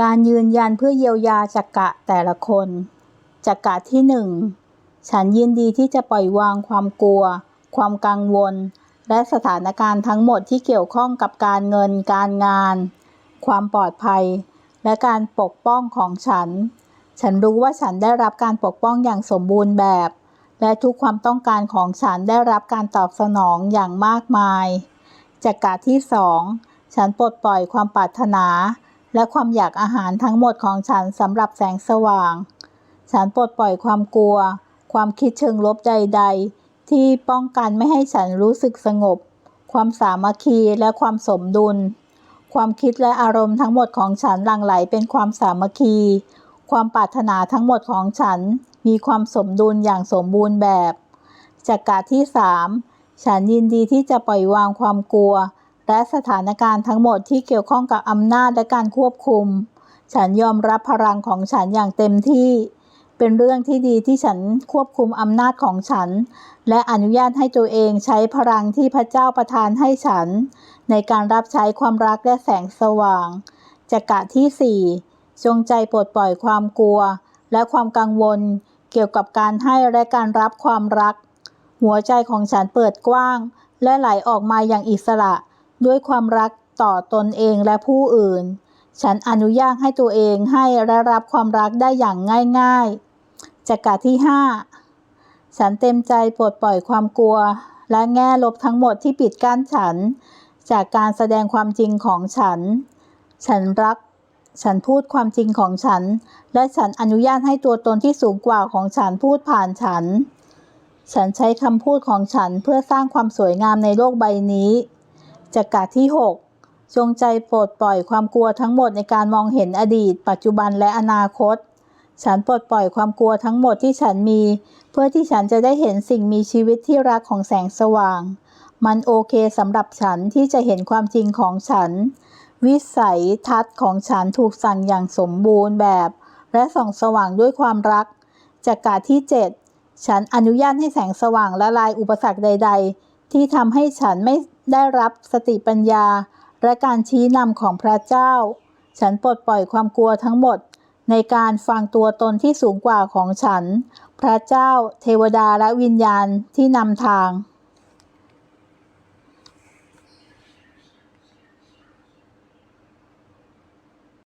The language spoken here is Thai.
การยืนยันเพื่อเยียวยาจักกะแต่ละคนจักกะที่หนึ่งฉันยินดีที่จะปล่อยวางความกลัว ความกังวล และสถานการณ์ทั้งหมดที่เกี่ยวข้องกับการเงิน การงาน ความปลอดภัย และการปกป้องของฉัน ฉันรู้ว่าฉันได้รับการปกป้องอย่างสมบูรณ์แบบ และทุกความต้องการของฉันได้รับการตอบสนองอย่างมากมายจักกะที่สองฉันปลดปล่อยความปรารถนา และความอยากอาหารทั้งหมดของฉันสำหรับแสงสว่าง ฉันปลดปล่อยความกลัว ความคิดเชิงลบใด ๆ ที่ป้องกันไม่ให้ฉันรู้สึกสงบ ความสามัคคีและความสมดุล ความคิดและอารมณ์ทั้งหมดของฉันหลั่งไหลเป็นความสามัคคี ความปรารถนาทั้งหมดของฉันมีความสมดุลอย่างสมบูรณ์แบบจักกะที่สามฉันยินดีที่จะปล่อยวางความกลัว และสถานการณ์ทั้งหมดที่เกี่ยวข้องกับอำนาจและการควบคุม ฉันยอมรับพลังของฉันอย่างเต็มที่ เป็นเรื่องที่ดีที่ฉันควบคุมอำนาจของฉัน และอนุญาตให้ตัวเองใช้พลังที่พระเจ้าประทานให้ฉัน ในการรับใช้ความรักและแสงสว่างจักกะที่สี่จงใจปลดปล่อยความกลัว และความกังวล เกี่ยวกับการให้และการรับความรัก หัวใจของฉันเปิดกว้าง และไหลออกมาอย่างอิสระ ด้วยความรักต่อตนเองและผู้อื่น ฉันอนุญาตให้ตัวเองให้และรับความรักได้อย่างง่ายๆจักกะที่ห้าฉันเต็มใจปลดปล่อยความกลัว และแง่ลบทั้งหมดที่ปิดกั้นฉัน จากการแสดงความจริงของฉัน ฉันรัก ฉันพูดความจริงของฉัน และฉันอนุญาตให้ตัวตนที่สูงกว่าของฉันพูดผ่านฉัน ฉันใช้คำพูดของฉันเพื่อสร้างความสวยงามในโลกใบนี้ จักกะที่หกจงใจปลดปล่อยความกลัวทั้งหมดในการมองเห็นอดีต ปัจจุบันและอนาคต ฉันปลดปล่อยความกลัวทั้งหมดที่ฉันมี เพื่อที่ฉันจะได้เห็นสิ่งมีชีวิตที่รักของแสงสว่าง มันโอเคสำหรับฉันที่จะเห็นความจริงของฉัน วิสัยทัศน์ของฉันถูกสั่งอย่างสมบูรณ์แบบ และส่องสว่างด้วยความรักจากกาที่ 7 ฉันอนุญาตให้แสงสว่างละลายอุปสรรคใด ๆ ที่ทำให้ฉันไม่ ได้รับสติปัญญา และการชี้นำของพระเจ้า ฉันปลดปล่อยความกลัวทั้งหมด ในการฟังตัวตนที่สูงกว่าของฉัน พระเจ้า เทวดาและวิญญาณที่นำทาง